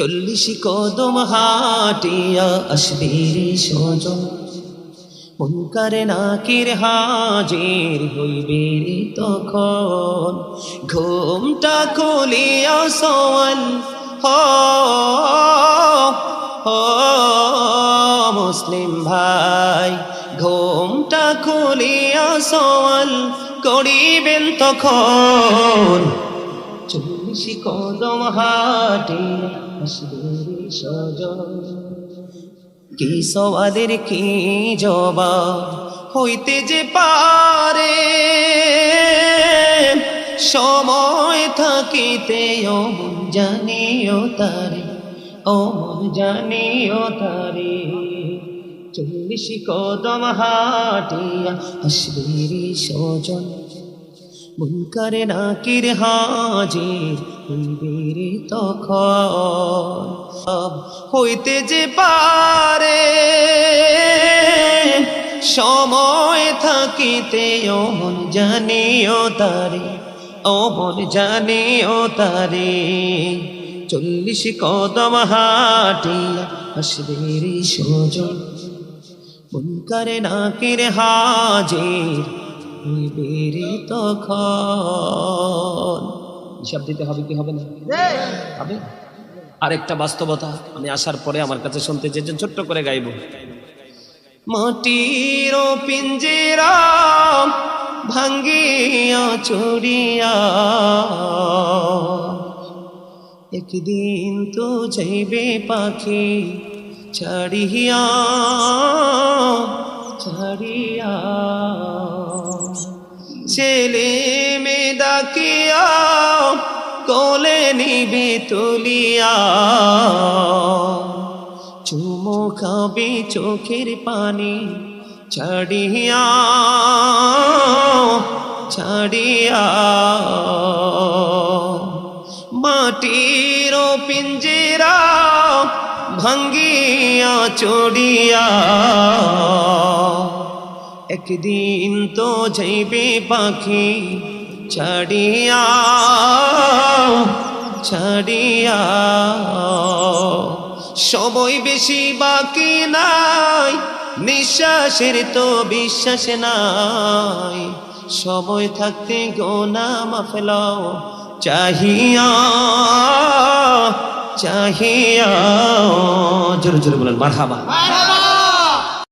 চল্লিশ কদম হাটিয়া আসবি রে সজন মুনকারে নাকির হাজির হইবে তখন। ঘুমটা খুলিয়া সওয়াল, হ, হো, মুসলিম ভাই। ঘুমটা খুলিয়া সওয়াল করিবেন তখন। চল্লিশ কদম হাটে আসবে সজন কি সওয়ালের কি জবাব হইতে যে পারে? সময় থাকিতে অমন জানিও তারে, অমন জানিও তারে। চল্লিশ কদম হাটিয়া আসবে সজন মুনকারে নাকির হাজির হইবে রে তখন হইতে যে পারে, সময় থাকিতে অমন জানিও তারে অমন জানিও তারে। চল্লিশ কদম হাটিয়া আসবে রে সজন মুনকারে নাকির হাজির তখন হিসাব দিতে হবে কি হবে না? হবে? আরেকটা বাস্তবতা আমি আসার পরে আমার কাছে শুনতে চেয়েছেন, ছোট্ট করে গাইব। মাটির পিঞ্জেরা ভাঙ্গিয়া চড়িয়া। একদিন তো যাইবে পাখি ছাড়িয়া ছাড়িয়া। ছেলে মে ডাকিয়া কোলে নিবে তুলিয়া। চুমো খাবে চোখের পানি ছাড়িয়া ছাড়িয়া। মাটির পিঞ্জেরা ভাঙ্গিয়া চড়িয়া। একদিন তো যাইবে পাখি, ছাড়িয়া ছাড়িয়া। সময় বেশি বাকি নাই, নিঃশ্বাসের তো বিশ্বাস নাই। সময় থাকতে গোনা মাফলাও চাহিয়া চাহিয়া। জোরে জোরে বলেন, মারহাবা।